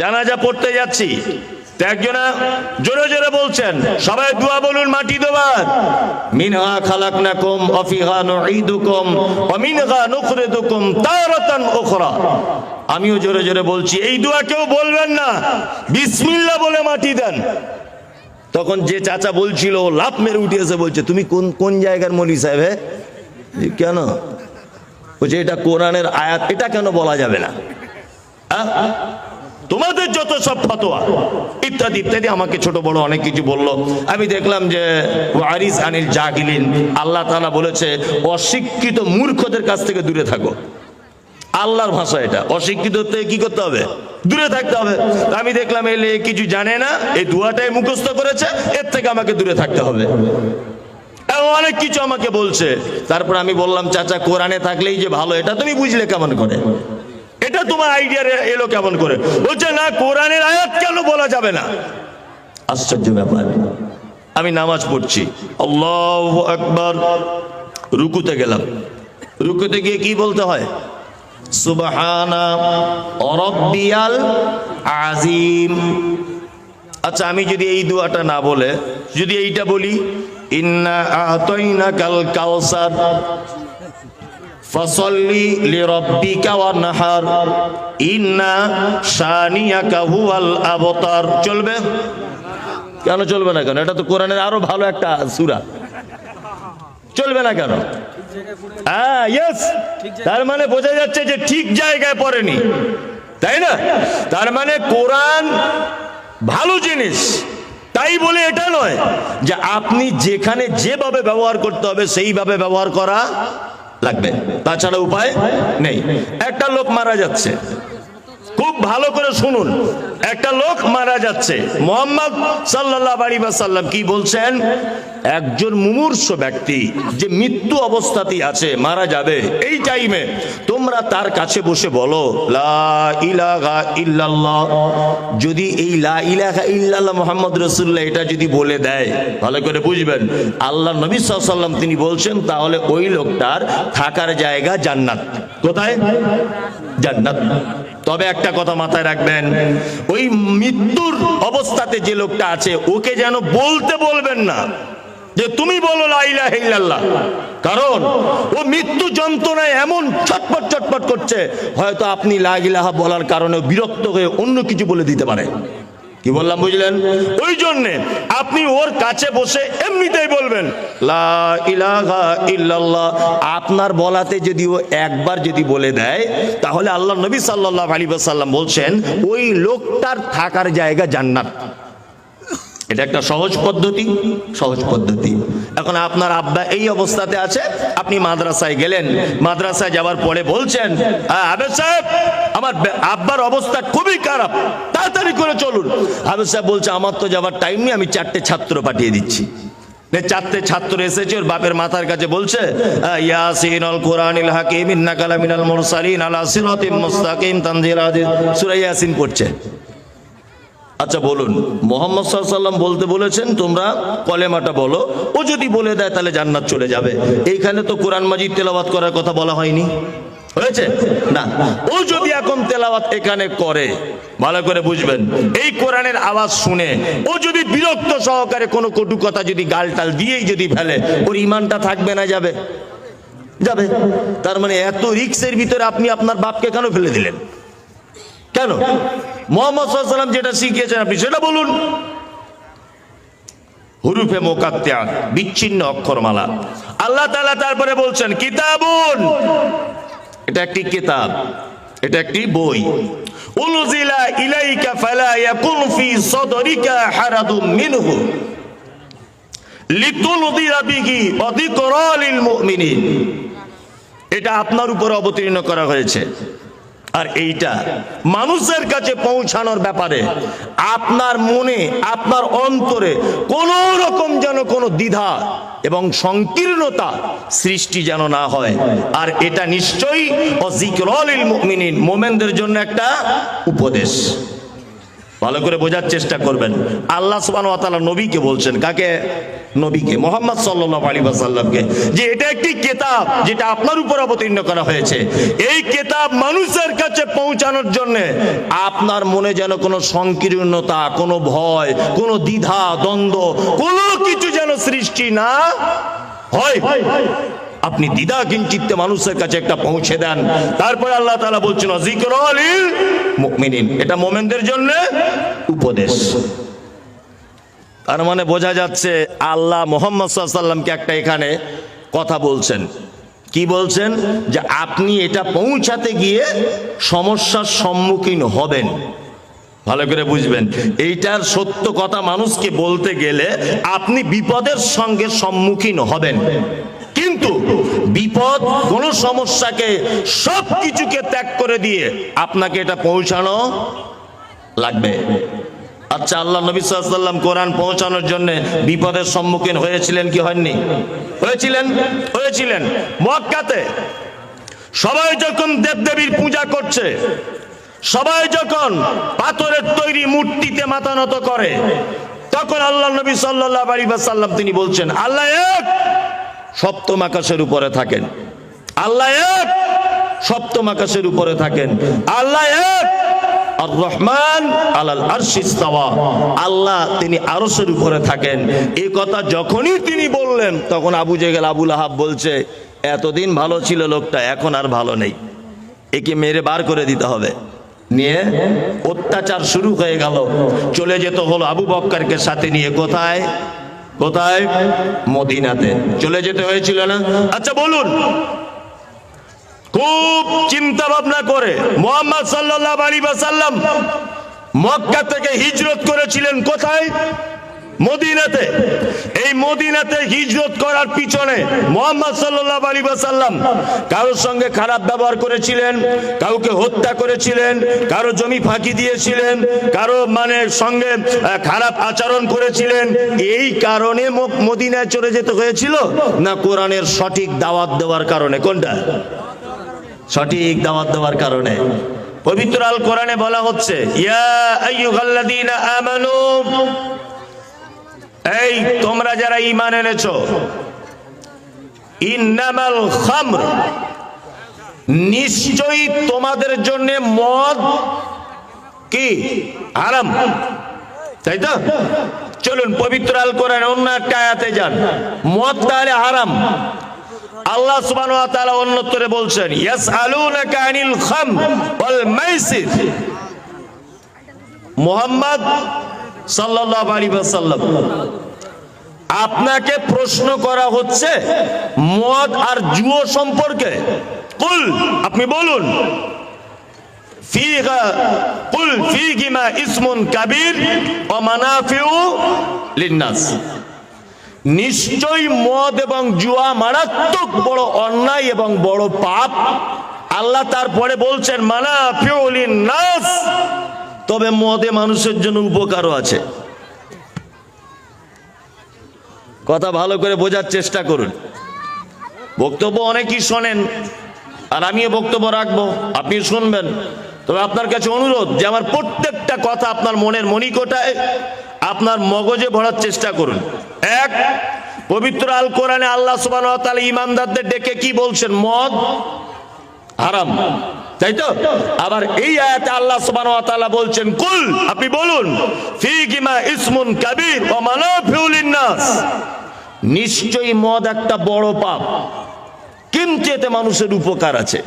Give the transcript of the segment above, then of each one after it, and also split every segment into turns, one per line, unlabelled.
জানাজা পড়তে যাচ্ছি। একজনা জোরে জোরে বলছেন, সবাই বলুন মিনহা অফিহা আমিও জোরে জোরে বলছি, এই দোয়া কেউ বলবেন না। বিসমিল্লাহ বলে মাটি দেন। তখন যে চাচা বলছিল লাভ মেরে উঠে এসে বলছে, তুমি কোন কোন জায়গার মলি সাহেব হে কেন? বলছে, এটা কোরআনের আয়াত, এটা কেন বলা যাবে না? তোমাদের যত সব ফতোয়া, ইত্যাদি ইত্যাদি আমাকে ছোট বড় অনেক কিছু বলল। আমি দেখলাম যে ওয়ারিস আনিল জাগিলিন, আল্লাহ তাআলা বলেছে, অশিক্ষিত মূর্খদের কাছ থেকে দূরে থাকো। আল্লাহর ভাষা এটা। অশিক্ষিত থেকে কি করতে হবে? দূরে থাকতে হবে। আমি দেখলাম এলে কিছু জানে না, এই দুয়াটাই মুখস্থ করেছে, এর থেকে আমাকে দূরে থাকতে হবে। অনেক কিছু আমাকে বলছে। তারপর আমি বললাম, চাচা, কোরআনে থাকলেই যে ভালো, এটা তুমি বুঝলে কেমন করে? এটা তোমার আইডিয়া এলো কেমন করে? বলছে, না, কোরআনের আয়াত কেন বলা যাবে না? আশ্চর্য ব্যাপার। আমি নামাজ পড়ছি। আল্লাহ আকবার। রুকুতে গেলাম। রুকুতে গিয়ে কি বলতে হয়? আজিম আচ্ছা আমি যদি এই দোয়াটা না বলে, যদি এইটা বলি কাল ফসল্লি লিরাব্বিকা ওয়ানহার ইন্না শানিয়াকা হুয়াল আবতার চলবে? কেন চলবে না কেন? এটা তো কোরআনের আরও ভালো একটা সূরা। চলবে না কেন? হ্যাঁ ইয়েস তার মানে বোঝা যাচ্ছে যে ঠিক জায়গায় পড়েনি। তাই না? তার মানে কোরআন ভালো জিনিস। তাই বলে এটা নয় যে আপনি যেখানে যেভাবে ব্যবহার করতে হবে সেইভাবে ব্যবহার করা লাগবে। তাছাড়া উপায় নেই। একটা লোক মারা যাচ্ছে। ভালো করে শুনুন। একটা লোক মারা যাচ্ছে। মোহাম্মদ সাল্লাহ আলী কি বলছেন? একজন মুমূর্ষ ব্যক্তি যে মৃত্যু অবস্থাতেই আছে, মারা যাবে। এই টাইমে তোমরা তার কাছে বসে বলো, লা ইল্লাল্লাহ। যদি এই লা মোহাম্মদ রসুল্লাহ এটা যদি বলে দেয়, ভালো করে বুঝবেন। আল্লাহ নবী সাল্লাম তিনি বলছেন, তাহলে ওই লোকটার থাকার জায়গা জান্নাত। কোথায়? জান্নাত। তবে একটা কথা মাথায় রাখবেন, ওই মৃত্যুর অবস্থাতে যে লোকটা আছে, ওকে যেন বলতে বলবেন না, যে তুমি বলো লাইলা কারণ, ও মৃত্যু যন্ত্রণায় এমন ছটপট চটপট করছে, হয়তো আপনি লাইলাহা বলার কারণে বিরক্ত হয়ে অন্য কিছু বলে দিতে পারে। কি বললাম বুঝলেন? ওই জন্যে আপনি ওর কাছে বসে এমনিতেই বলবেন, লা ইল্লাল্লাহ। আপনার বলাতে যদি ও একবার যদি বলে দেয়, তাহলে আল্লাহ নবী সাল্লাহ আলী সাল্লাম বলছেন, ওই লোকটার থাকার জায়গা জান্নাত। এটা একটা সহজ পদ্ধতি সহজ পদ্ধতি। এখন আপনার আব্বা এই অবস্থাতে আছে আপনি মাদ্রাসায় গেলেন। মাদ্রাসায় যাওয়ার পরে বলছেন "হ্যাঁ, আবেদ সাহেব আমার আব্বার অবস্থা খুবই খারাপ। তাড়াতাড়ি করে চলুন। আবেদ সাহেব বলছে আমার তো যাওয়ার টাইম নেই আমি চারটে ছাত্র পাঠিয়ে দিচ্ছি। চারটে ছাত্র এসেছে ওর বাপের মাথার কাছে বলছে আহ, ইয়াসিন আল কোরআনিল হাকিম ইন্না আলা ইয়াসিন পড়ছে। আচ্ছা বলুন। মোহাম্মদ সাল্লাম বলতে বলেছেন, তোমরা কলেমাটা বলো। ও যদি বলে দেয়, তাহলে জান্নাত চলে যাবে। এইখানে তো কোরআন মাজিদ তেলাওয়াত করার কথা বলা হয়নি। হয়েছে? না। ও যদি এখন তেলাওয়াত এখানে করে, ভালো করে বুঝবেন, এই কোরআনের আওয়াজ শুনে, ও যদি বিরক্ত সহকারে কোনো কটু কথা যদি গালটাল দিয়েই যদি ফেলে, ওর ইমানটা থাকবে না, যাবে? যাবে। তার মানে এত রিক্সের ভিতরে আপনি আপনার বাপকে কেন ফেলে দিলেন? কেন? মোহাম্মদ সাল্লাম যেটা শিখিয়েছেন আপনি সেটা বলুন। হুরুফে মোকাত্তিয়া বিচ্ছিন্ন অক্ষরমালা। আল্লাহ তাআলা তারপরে বলছেন কিতাবুন। এটা একটি কিতাব এটা একটি বই। উনজিলা ইলাইকা ফালা ইয়াকুন ফি সাদরিকা হারাদুম মিনহু। লিতুনদিরা বিহি ওয়া যিকরা লিল মুমিনিন। এটা আপনার উপর অবতীর্ণ করা হয়েছে। আর এইটা মানুষের কাছে পৌঁছানোর ব্যাপারে আপনার মনে, আপনার অন্তরে কোন রকম যেন কোন দ্বিধা এবং সংকীর্ণতা সৃষ্টি যেন না হয়। আর এটা নিশ্চয়ই মোমেনদের জন্য একটা উপদেশ। ভালো করে বোঝার চেষ্টা করবেন। আল্লাহ তাআলা নবীকে বলছেন, কাকে? নবীকে, মোহাম্মদ সাল্লাহ আলী সাল্লামকে যে এটা একটি কেতাব যেটা আপনার উপর অবতীর্ণ করা হয়েছে। এই কেতাব মানুষের কাছে পৌঁছানোর জন্য আপনার মনে যেন কোনো সংকীর্ণতা, কোনো ভয়, কোনো দ্বিধা, দ্বন্দ্ব, কোনো কিছু যেন সৃষ্টি না হয়। আপনি দ্বিধা কিঞ্চিত্তে মানুষের কাছে একটা পৌঁছে দেন। তারপরে আল্লাহ তালা বলছেন জিকর আলিল মুমিনিন। এটা মোমেনদের জন্য উপদেশ। তার মানে বোঝা যাচ্ছে আল্লাহ মোহাম্মদ সাল্লামকে একটা এখানে কথা বলছেন। কি বলছেন? যে আপনি এটা পৌঁছাতে গিয়ে সমস্যার সম্মুখীন হবেন। ভালো করে বুঝবেন। এইটার সত্য কথা মানুষকে বলতে গেলে আপনি বিপদের সঙ্গে সম্মুখীন হবেন। কিন্তু বিপদ কোন সমস্যাকে সব কিছুকে ত্যাগ করে দিয়ে আপনাকে এটা পৌঁছানো লাগবে। আচ্ছা আল্লাহ নবী সাল্লাম কোরআন পৌঁছানোর জন্য বিপদের সম্মুখীন হয়েছিলেন কি হয়নি হয়েছিলেন? হয়েছিলেন। মক্কাতে সবাই যখন দেবদেবীর পূজা করছে, সবাই যখন পাথরের তৈরি মূর্তিতে মাথা নত করে, তখন আল্লাহ নবী সাল্লাহ আলী সাল্লাম তিনি বলছেন, আল্লাহ এক সপ্তম আকাশের উপরে থাকেন। আল্লাহ এক, সপ্তম আকাশের উপরে থাকেন। আল্লাহ এক আর রহমান আল্লাহ তিনি উপরে থাকেন। যখনই তিনি বললেন, তখন আবু আবুল বলছে, এতদিন ভালো ছিল লোকটা, এখন আর ভালো নেই। একে মেরে বার করে দিতে হবে। নিয়ে অত্যাচার শুরু হয়ে গেল। চলে যেতে হলো আবু বক্কারকে সাথে নিয়ে। কোথায়? কোথায়? মদিনাতে। চলে যেতে হয়েছিল না? আচ্ছা বলুন। খুব চিন্তা ভাবনা করে মোহাম্মদ সাল্লাহ আলী সাল্লাম মক্কা থেকে হিজরত করেছিলেন কোথায়? মদিনাতে, এই মদিনাতে হিজরত করার পিছনে মোহাম্মদ সাল্লাহ আলী সাল্লাম কারোর সঙ্গে খারাপ ব্যবহার করেছিলেন, কাউকে হত্যা করেছিলেন, কারও জমি ফাঁকি দিয়েছিলেন, কারও মানে সঙ্গে খারাপ আচরণ করেছিলেন, এই কারণে মদিনায় চলে যেতে হয়েছিল না কোরআনের সঠিক দাওয়াত দেওয়ার কারণে? কোনটা? সঠিক দাওয়াত দেওয়ার কারণে। পবিত্র আল কোরআনে বলা হচ্ছে, ইয়া আমানু এই, তোমরা যারা ঈমান এনেছো, ইন্নামাল খামর, নিশ্চয়ই তোমাদের জন্য মদ কি? হারাম। তাই তো? চলুন, পবিত্র আল কোরআন, অন্য একটা আয়াতে যান। মদ তাহলে হারাম। আল্লাহ সুবহানাহু ওয়া তাআলা অন্যত্তরে বলছেন, ইয়াসআলুনাকা আনিল খাম মুহাম্মদ ওয়াসাল্লাম। আপনাকে প্রশ্ন করা হচ্ছে মদ আর জুয়ো সম্পর্কে। কুল, আপনি বলুন। কুল ইসমুন কাবীর মানাফিউ নিশ্চয়ই মদ এবং জুয়া মারাত্মক বড় অন্যায় এবং বড় পাপ। আল্লাহ তারপরে বলছেন মানা ফিউলিন তবে মদে মানুষের জন্য উপকারও আছে। কথা ভালো করে বোঝার চেষ্টা করুন। বক্তব্য অনেকই শোনেন, আর আমিও বক্তব্য রাখব আপনি শুনবেন। তবে আপনার কাছে অনুরোধ যে আমার প্রত্যেকটা কথা আপনার মনের মনিকোটায় আপনার মগজে ভরার চেষ্টা করুন। এক, পবিত্র আল কোরআনে আল্লাহ সুবাহ ইমানদারদের ডেকে কি বলছেন? মদ হারাম। তাই তো? আবার এই আয়াতে আল্লাহ সুবহানাহু ওয়া তাআলা বলছেন, কুল আপনি বলুন, ফিহিমা ইসমুন কাবীর ওয়া মানাফিউ লিন-নাস নিশ্চয়ই মদ একটা বড় পাপ। কিন্তু এতে মানুষের উপকার আছে।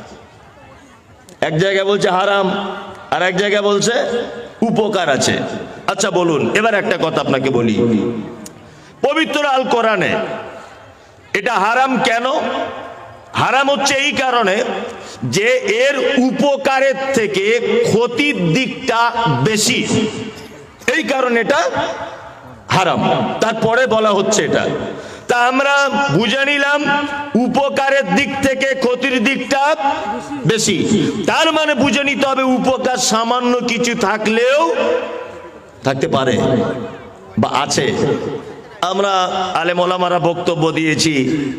এক জায়গায় বলছে হারাম, আর এক জায়গায় বলছে উপকার আছে। আচ্ছা বলুন, এবার একটা কথা আপনাকে বলি। পবিত্র আল কোরআনে এটা হারাম কেন? হারাম হচ্ছে এই কারণে যে এর উপকারের থেকে ক্ষতির দিকটা বেশি। এই কারণে এটা হারাম। তারপরে বলা হচ্ছে এটা। তা আমরা বুঝে নিলাম উপকারের দিক থেকে ক্ষতির দিকটা বেশি। তার মানে বুঝে নিতে হবে উপকার সামান্য কিছু থাকলেও থাকতে পারে বা আছে। আমরা আলে ওলামারা বক্তব্য দিয়েছি।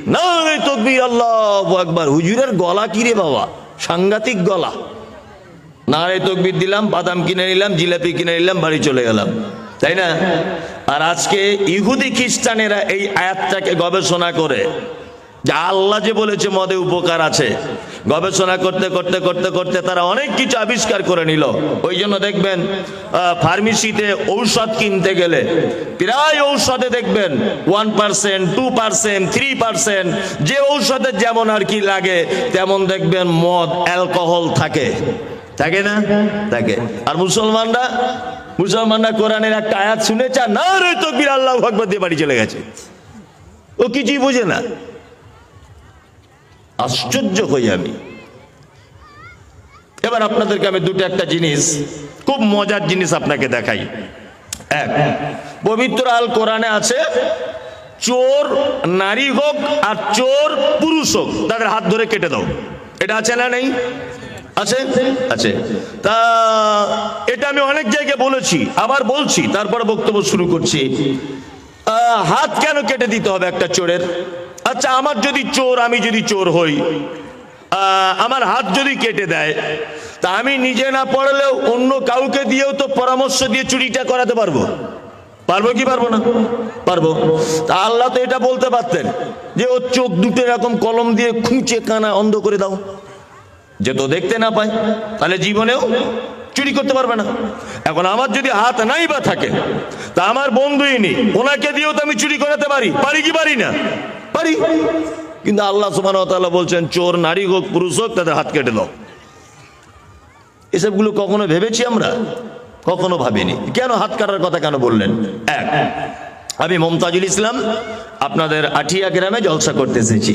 না তকবির, আল্লাহ একবার হুজুরের গলা কিরে বাবা? সাংঘাতিক গলা। নারে তকবির দিলাম, বাদাম কিনে নিলাম, জিলাপি কিনে নিলাম, বাড়ি চলে গেলাম। তাই না? আর আজকে ইহুদি খ্রিস্টানেরা এই আয়াতটাকে গবেষণা করে। যে আল্লাহ যে বলেছে মদে উপকার আছে। গবেষণা করতে করতে করতে করতে তারা অনেক কিছু আবিষ্কার করে নিল। ওই জন্য দেখবেন ফার্মেসিতে ঔষধ কিনতে গেলে প্রায় ঔষধে দেখবেন one percent two percent three percent যে ঔষধের যেমন আর কি লাগে, তেমন দেখবেন মদ অ্যালকোহল থাকে। থাকে না? থাকে। আর মুসলমানরা মুসলমানরা কোরআনের একটা আয়াত শুনেছে না রে তকবির আল্লাহ ভগবত দিয়ে বাড়ি চলে গেছে। ও কিছুই বোঝে না। আশ্চর্য হই আমি। এবার আপনাদেরকে আমি দুটো একটা জিনিস, খুব মজার জিনিস আপনাকে দেখাই। এক, পবিত্র আল কোরআনে আছে, চোর নারী হোক আর চোর পুরুষ হোক, তাদের হাত ধরে কেটে দাও। এটা আছে না নেই? আছে? আছে। তা এটা আমি অনেক জায়গায় বলেছি, আবার বলছি, তারপর বক্তব্য শুরু করছি। হাত কেন কেটে দিতে হবে একটা চোরের? আচ্ছা আমার যদি চোর, আমি যদি চোর হই আমার হাত যদি কেটে দেয়, তা আমি নিজে না পড়লেও অন্য কাউকে দিয়েও তো পরামর্শ দিয়ে চুরিটা করাতে পারব? পারব কি পারব না? পারব। তা আল্লাহ তো এটা বলতে পারতেন যে, ও চোখ দুটো এরকম কলম দিয়ে খুঁচে কানা অন্ধ করে দাও। যে তো দেখতে না পায়, তাহলে জীবনেও চুরি করতে পারবে না। এখন আমার যদি হাত নাই বা থাকে, তা আমার বন্ধুই নেই, ওনাকে দিয়েও তো আমি চুরি করাতে পারি। পারি কি পারি না? পারি কিন্তু আল্লাহ সুবান বলছেন, চোর, নারী হোক, পুরুষ হোক, তাদের হাত কেটে দাও। এসবগুলো কখনো ভেবেছি আমরা? কখনো ভাবিনি। কেন হাত কাটার কথা কেন বললেন? এক, আমি মমতাজুল ইসলাম, আপনাদের আঠিয়া গ্রামে জলসা করতে এসেছি।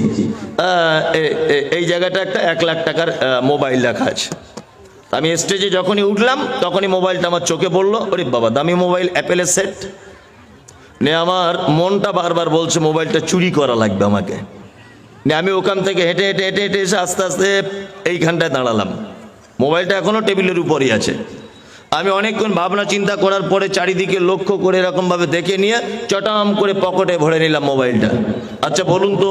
এই জায়গাটা একটা এক লাখ টাকার মোবাইল রাখা আছে। আমি স্টেজে যখনই উঠলাম, তখনই মোবাইলটা আমার চোখে পড়ল। ওরে বাবা, দামি মোবাইল অ্যাপেলের সেট নে, আমার মনটা বারবার বলছে, মোবাইলটা চুরি করা লাগবে আমাকে। নে, আমি ওখান থেকে হেঁটে হেঁটে হেঁটে হেঁটে এসে আস্তে আস্তে এইখানটায় দাঁড়ালাম। মোবাইলটা এখনও টেবিলের উপরই আছে। আমি অনেকক্ষণ ভাবনা চিন্তা করার পরে চারিদিকে লক্ষ্য করে এরকমভাবে দেখে নিয়ে চটাম করে পকেটে ভরে নিলাম মোবাইলটা। আচ্ছা বলুন তো,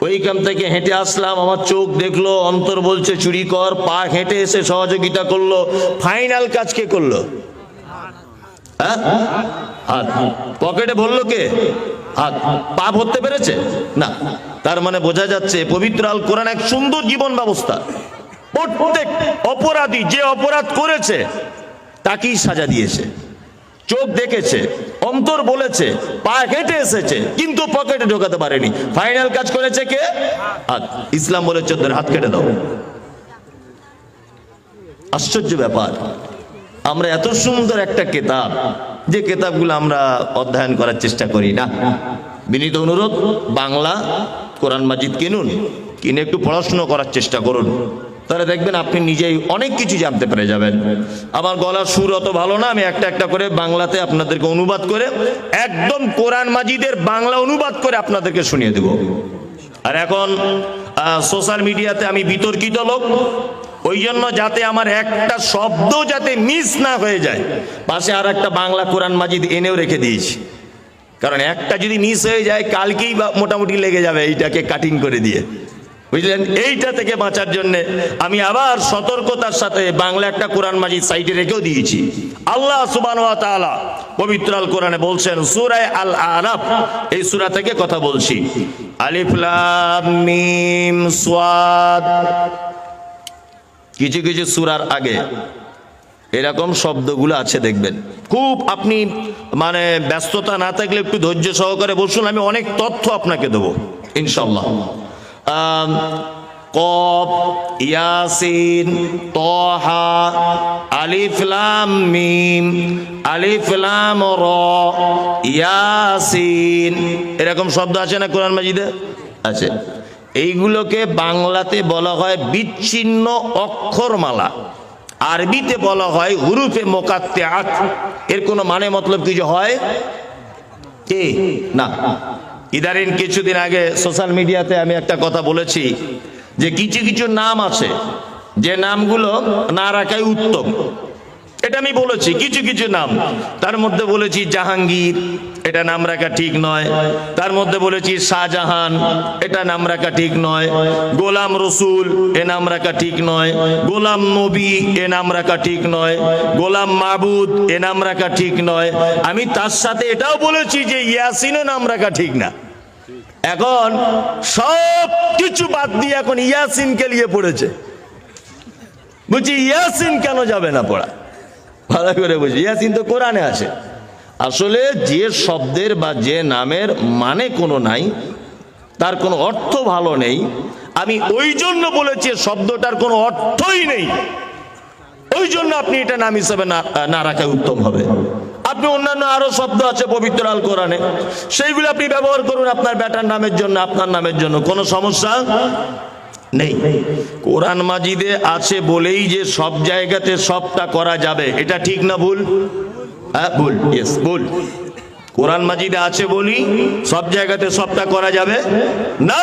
ওইখান থেকে হেঁটে আসলাম, আমার চোখ দেখল, অন্তর বলছে, চুরি কর। পা হেঁটে এসে সহযোগিতা করল, ফাইনাল কাজ কে করল? হ্যাঁ? হাত। পকেটে ভরলো কে? হাত। পা ভরতে পেরেছে? না। তার মানে বোঝা যাচ্ছে পবিত্র আল কোরআন এক সুন্দর জীবন ব্যবস্থা। প্রত্যেক অপরাধী যে অপরাধ করেছে, তাকেই সাজা দিয়েছে। চোখ দেখেছে, অন্তর বলেছে, পা হেঁটে এসেছে, কিন্তু পকেটে ঢোকাতে পারেনি। ফাইনাল কাজ করেছে কে? হাত। ইসলাম বলেছে ওদের হাত কেটে দাও। আশ্চর্য ব্যাপার। আমরা এত সুন্দর একটা কেতাব যে কেতাবগুলো আমরা অধ্যয়ন করার চেষ্টা করি না। বিনীত অনুরোধ, বাংলা, কোরআন মাজিদ কিনুন, কিনে একটু পড়াশুনো করার চেষ্টা করুন। তাহলে দেখবেন আপনি নিজেই অনেক কিছু জানতে পেরে যাবেন। আমার গলার সুর অত ভালো না, আমি একটা একটা করে বাংলাতে আপনাদেরকে অনুবাদ করে, একদম কোরআন মাজিদের বাংলা অনুবাদ করে আপনাদেরকে শুনিয়ে দেব। আর এখন সোশ্যাল মিডিয়াতে আমি বিতর্কিত লোক ওই জন্য যাতে আমার একটা শব্দ যাতে মিস না হয়ে যায়। পাশে আর একটা বাংলা কোরআন মাজিদ এনেও রেখে দিয়েছি। কারণ একটা যদি মিস হয়ে যায়, কালকেই মোটামুটি লেগে যাবে এইটাকে কাটিং করে দিয়ে। বুঝলেন? এইটা থেকে বাঁচার জন্য আমি আবার সতর্কতার সাথে বাংলা একটা কোরআন মাজিদ সাইডে রেখেও দিয়েছি। আল্লাহ সুবান পবিত্র আল কোরআনে বলছেন সূরায় আল আরাফ, এই সুরা থেকে কথা বলছি। আলিফ লাম মিম সাদ কিছু কিছু সুরার আগে এরকম শব্দগুলো আছে, দেখবেন। খুব আপনি মানে ব্যস্ততা না থাকলে একটু ধৈর্য সহকারে বসুন, আমি অনেক তথ্য আপনাকে দেবো ইনশাল্লাহ কফ, ইয়াসিন, তহা, আলিফ লাম মিম, আলিফ লাম র, ইয়াসিন, এরকম শব্দ আছে না কোরআন মাজিদে? আছে। এইগুলোকে বাংলাতে বলা হয় বিচ্ছিন্ন অক্ষরমালা। আরবিতে বলা হয় হুরুফে মোকাত্তে আত এর কোনো মানে মতলব কিছু হয়? কে? না। ইদারিন কিছুদিন আগে সোশ্যাল মিডিয়াতে আমি একটা কথা বলেছি যে কিছু কিছু নাম আছে, যে নামগুলো না রাখাই উত্তম। এটা আমি বলেছি, কিছু কিছু নাম। তার মধ্যে বলেছি জাহাঙ্গীর, এটা নাম রাখা ঠিক নয়। তার মধ্যে বলেছি শাহজাহান, এটা নাম রাখা ঠিক নয়। গোলাম রসুল, এ নাম রাখা ঠিক নয়। গোলাম নবী, এ নাম রাখা ঠিক নয়। গোলাম মাবুদ, এ নাম রাখা ঠিক নয়। আমি তার সাথে এটাও বলেছি যে ইয়াসিনও নাম রাখা ঠিক না। এখন সব কিছু বাদ দিয়ে এখন ইয়াসিনকে নিয়ে পড়েছে। বলছি, ইয়াসিন কেন যাবে না পড়া? ভালো করে বুঝি ইয়াসিন তো কোরআনে আছে। আসলে যে শব্দের বা যে নামের মানে কোনো নাই, তার কোনো অর্থ ভালো নেই। আমি ওই জন্য বলেছি, শব্দটার কোনো অর্থই নেই। ওই জন্য আপনি এটা নাম হিসেবে না রাখা উত্তম হবে। আপনি অন্যান্য আরও শব্দ আছে পবিত্র আল কোরআনে। সেইগুলো আপনি ব্যবহার করুন আপনার বেটার নামের জন্য, আপনার নামের জন্য। কোনো সমস্যা? নেই। কোরআন মাজিদে আছে বলেই যে সব জায়গাতে সবটা করা যাবে। এটা ঠিক না ভুল? হ্যাঁ ভুল। ইয়েস ভুল। কোরআন মাজিদে আছে বলি সব জায়গাতে সবটা করা যাবে? না।